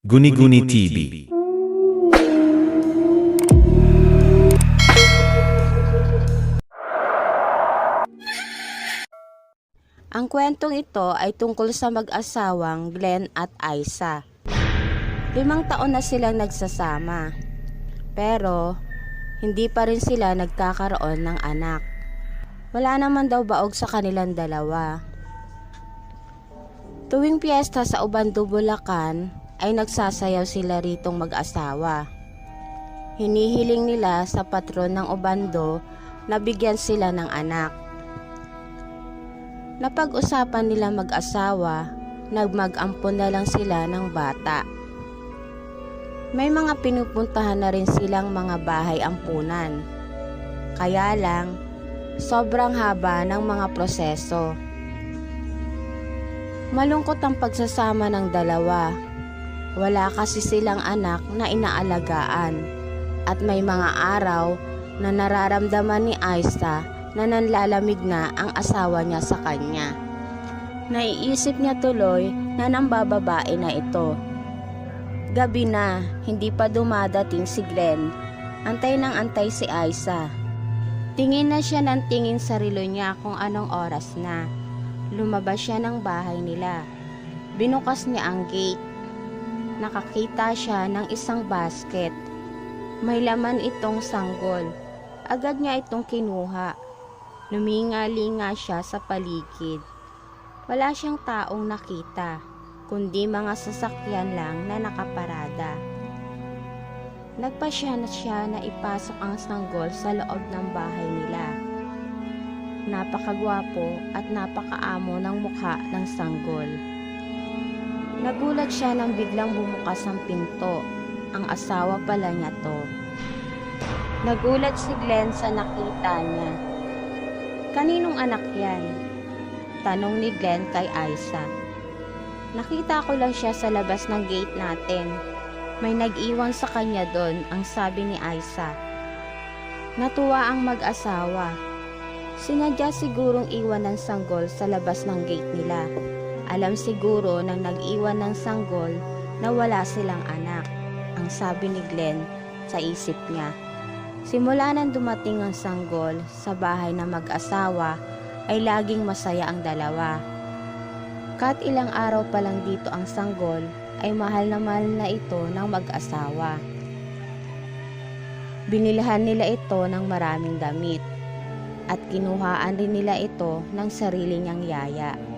Guni-Guni TV. Ang kwentong ito ay tungkol sa mag-asawang Glenn at Isa. Limang taon na silang nagsasama. Pero, hindi pa rin sila nagkakaroon ng anak. Wala naman daw baog sa kanilang dalawa. Tuwing piyesta sa Ubando, Bulacan, ay nagsasayaw sila ritong mag-asawa. Hinihiling nila sa patron ng Ubando na bigyan sila ng anak. Napag-usapan nila mag-asawa, nagmag-ampon na lang sila ng bata. May mga pinupuntahan na rin silang mga bahay ampunan. Kaya lang, sobrang haba ng mga proseso. Malungkot ang pagsasama ng dalawa. Wala kasi silang anak na inaalagaan. At may mga araw na nararamdaman ni Aista na nanlalamig na ang asawa niya sa kanya. Naiisip niya tuloy na nambababae na ito. Gabi na, hindi pa dumadating si Glenn. Antay ng antay si Aisa. Tingin na siya ng tingin sa relo niya kung anong oras na. Lumabas siya ng bahay nila. Binukas niya ang gate. Nakakita siya ng isang basket. May laman itong sanggol. Agad niya itong kinuha. Luminga-linga siya sa paligid. Wala siyang taong nakita, kundi mga sasakyan lang na nakaparada. Nagpasya na siya na ipasok ang sanggol sa loob ng bahay nila. Napakagwapo at napakaamo ng mukha ng sanggol. Nagulat siya nang biglang bumukas ang pinto. Ang asawa pala niya to. Nagulat si Glenn sa nakita niya. Kaninong anak yan? Tanong ni Glenn kay Isa. Nakita ko lang siya sa labas ng gate natin. May nag-iwan sa kanya doon, ang sabi ni Isa. Natuwa ang mag-asawa. Sinadya sigurong iwan ng sanggol sa labas ng gate nila. Alam siguro nang nag-iwan ng sanggol na wala silang anak, ang sabi ni Glenn sa isip niya. Simula nang dumating ang sanggol sa bahay ng mag-asawa ay laging masaya ang dalawa. Kat ilang araw pa lang dito ang sanggol ay mahal na mahal na ito ng mag-asawa. Binilhan nila ito ng maraming damit at kinuhaan rin nila ito ng sarili niyang yaya.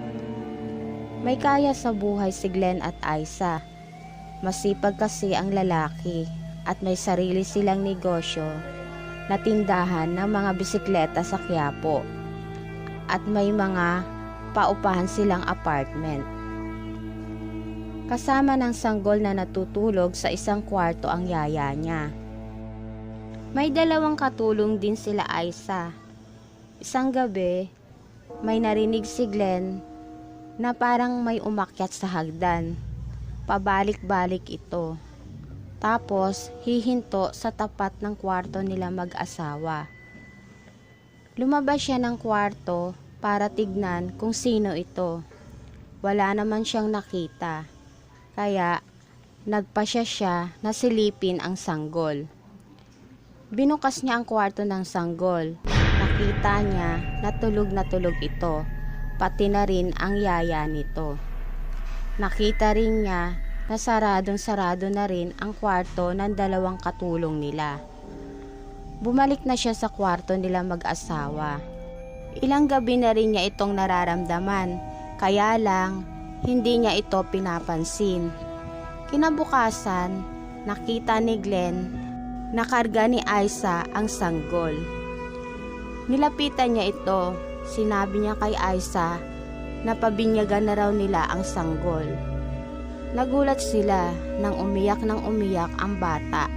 May kaya sa buhay si Glenn at Isa. Masipag kasi ang lalaki at may sarili silang negosyo na tindahan ng mga bisikleta sa Quiapo at may mga paupahan silang apartment. Kasama ng sanggol na natutulog sa isang kwarto ang yaya niya. May dalawang katulong din sila Aisa. Isang gabi, may narinig si Glenn na parang may umakyat sa hagdan. Pabalik-balik ito. Tapos, hihinto sa tapat ng kwarto nila mag-asawa. Lumabas siya ng kwarto para tignan kung sino ito. Wala naman siyang nakita. Kaya, nagpasya siya na silipin ang sanggol. Binukas niya ang kwarto ng sanggol. Nakita niya na tulog na tulog ito, pati na rin ang yaya nito. Nakita rin niya na saradong sarado na rin ang kwarto ng dalawang katulong nila. Bumalik na siya sa kwarto nila mag-asawa. Ilang gabi na rin niya itong nararamdaman, kaya lang hindi niya ito pinapansin. Kinabukasan, nakita ni Glenn na karga ni Isa ang sanggol. Nilapitan niya ito, sinabi niya kay Isa na pabinyagan na raw nila ang sanggol. Nagulat sila nang umiyak ng umiyak ang bata.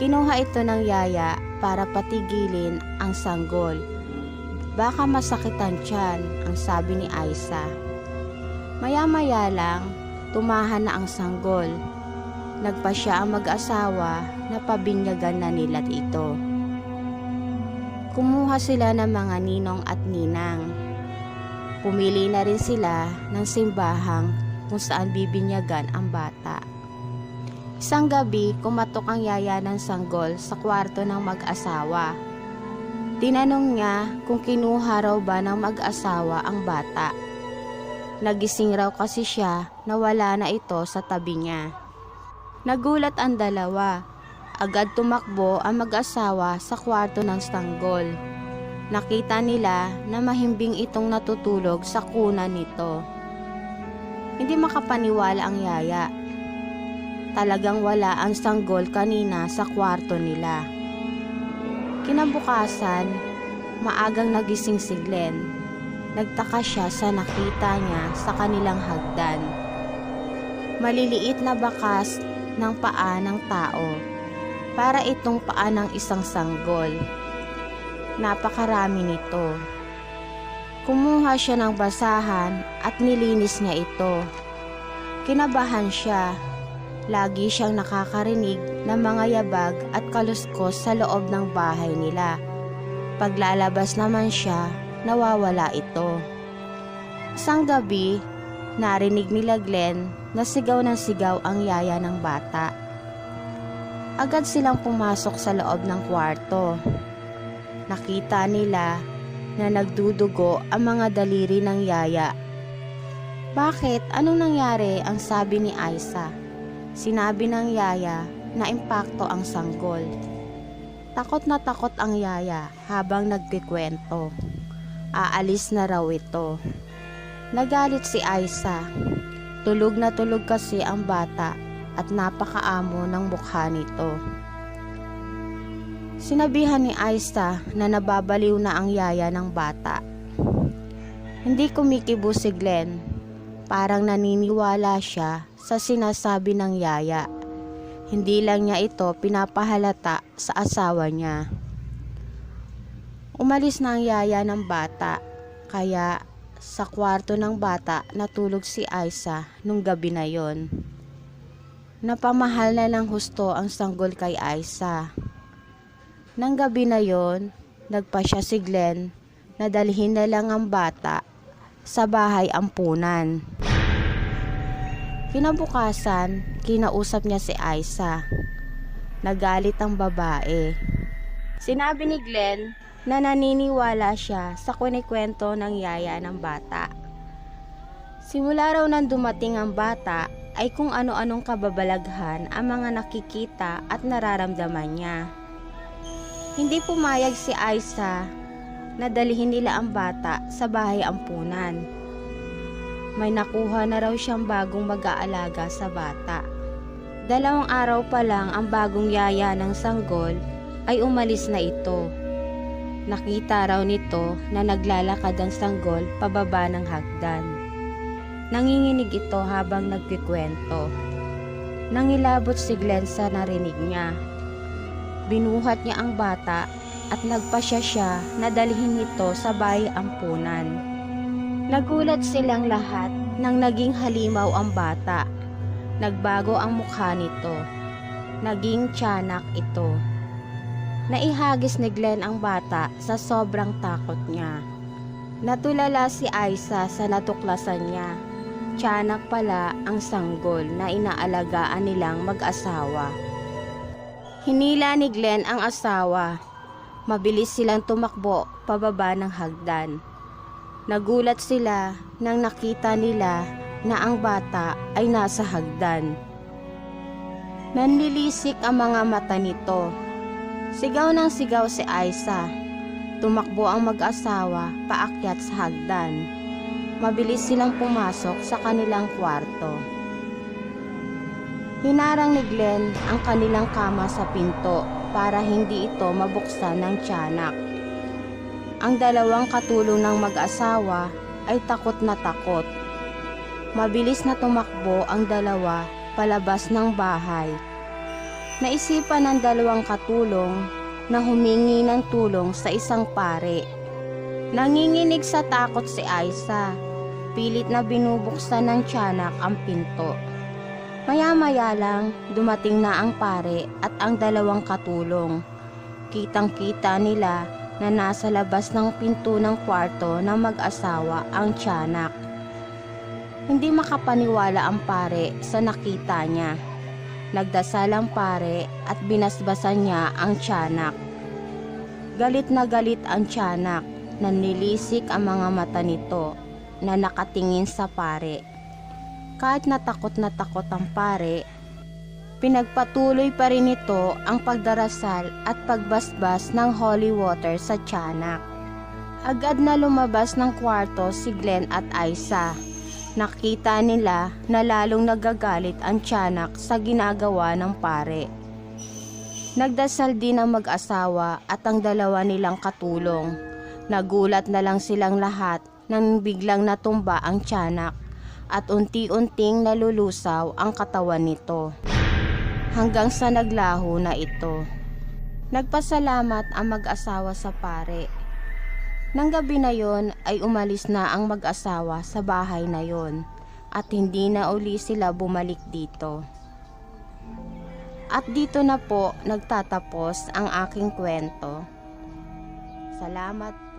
Kinuha ito ng yaya para patigilin ang sanggol. Baka masakitan tiyan, ang sabi ni Isa. Maya-maya lang, tumahan na ang sanggol. Nagpa siya ang mag-asawa na pabinyagan na nila ito. Kumuha sila ng mga ninong at ninang. Pumili na rin sila ng simbahang kung saan bibinyagan ang bata. Isang gabi, kumatok ang yaya ng sanggol sa kwarto ng mag-asawa. Tinanong niya kung kinuha raw ba ng mag-asawa ang bata. Nagising raw kasi siya na wala na ito sa tabi niya. Nagulat ang dalawa. Agad tumakbo ang mag-asawa sa kwarto ng sanggol. Nakita nila na mahimbing itong natutulog sa kuna nito. Hindi makapaniwala ang yaya. Talagang wala ang sanggol kanina sa kwarto nila. Kinabukasan, maagang nagising si Glenn. Nagtaka siya sa nakita niya sa kanilang hagdan. Maliliit na bakas ng paa ng tao. Para itong paa ng isang sanggol. Napakarami nito. Kumuha siya ng basahan at nilinis niya ito. Kinabahan siya. Lagi siyang nakakarinig ng mga yabag at kaluskos sa loob ng bahay nila. Paglalabas naman siya, nawawala ito. Isang gabi, narinig nila Glenn na sigaw ng sigaw ang yaya ng bata. Agad silang pumasok sa loob ng kwarto. Nakita nila na nagdudugo ang mga daliri ng yaya. Bakit? Anong nangyari? Ang sabi ni Aisa. Sinabi ng yaya na impacto ang sanggol. Takot na takot ang yaya habang nagkikwento. Aalis na raw ito. Nagalit si Aisa. Tulog na tulog kasi ang bata at napakaamo ng mukha nito. Sinabihan ni Aista na nababaliw na ang yaya ng bata. Hindi kumikibo si Glenn. Parang naniniwala siya sa sinasabi ng yaya. Hindi lang niya ito pinapahalata sa asawa niya. Umalis na ang yaya ng bata, kaya sa kwarto ng bata natulog si Aisa nung gabi na yon. Napamahal na ng husto ang sanggol kay Aisa. Nang gabi na yon, nagpa siya si Glenn na dalhin na lang ang bata sa bahay ampunan. Kinabukasan, kinausap niya si Aisa. Nagalit ang babae. Sinabi ni Glenn na naniniwala siya sa kwento ng yaya ng bata. Simula raw nang dumating ang bata ay kung ano-anong kababalaghan ang mga nakikita at nararamdaman niya. Hindi pumayag si Aisa na dalhin nila ang bata sa bahay ampunan. May nakuha na raw siyang bagong mag-aalaga sa bata. Dalawang araw pa lang ang bagong yaya ng sanggol ay umalis na ito. Nakita raw nito na naglalakad ang sanggol pababa ng hagdan. Nanginginig ito habang nagkikwento. Nangilabot si Glenn sa narinig niya. Binuhat niya ang bata at nagpasya siya na dalhin ito sa bahay ampunan. Nagulat silang lahat nang naging halimaw ang bata. Nagbago ang mukha nito. Naging tiyanak ito. Naihagis ni Glenn ang bata sa sobrang takot niya. Natulala si Aisa sa natuklasan niya. Tiyanak pala ang sanggol na inaalagaan nilang mag-asawa. Hinila ni Glenn ang asawa. Mabilis silang tumakbo pababa ng hagdan. Nagulat sila nang nakita nila na ang bata ay nasa hagdan. Nanlilisik ang mga mata nito. Sigaw ng sigaw si Aisa. Tumakbo ang mag-asawa paakyat sa hagdan. Mabilis silang pumasok sa kanilang kwarto. Hinarang ni Glenn ang kanilang kama sa pinto para hindi ito mabuksan ng tiyanak. Ang dalawang katulong ng mag-asawa ay takot na takot. Mabilis na tumakbo ang dalawa palabas ng bahay. Naisipan ng dalawang katulong na humingi ng tulong sa isang pare. Nanginginig sa takot si Aisa. Pilit na binubuksan ng tiyanak ang pinto. Maya-maya lang, dumating na ang pare at ang dalawang katulong. Kitang-kita nila na nasa labas ng pinto ng kwarto ng mag-asawa ang tiyanak. Hindi makapaniwala ang pare sa nakita niya. Nagdasal ang pare at binasbasan niya ang tiyanak. Galit na galit ang tiyanak, nanlilisik ang mga mata nito na nakatingin sa pare. Kahit natakot na takot ang pare, pinagpatuloy pa rin ito ang pagdarasal at pagbasbas ng holy water sa tiyanak. Agad na lumabas ng kwarto si Glenn at Isa. Nakita nila na lalong nagagalit ang tiyanak sa ginagawa ng pare. Nagdasal din ang mag-asawa at ang dalawa nilang katulong. Nagulat na lang silang lahat nang biglang natumba ang tiyanak at unti-unting nalulusaw ang katawan nito. Hanggang sa naglaho na ito. Nagpasalamat ang mag-asawa sa pare. Nang gabi na yon ay umalis na ang mag-asawa sa bahay na yon at hindi na uli sila bumalik dito. At dito na po nagtatapos ang aking kwento. Salamat.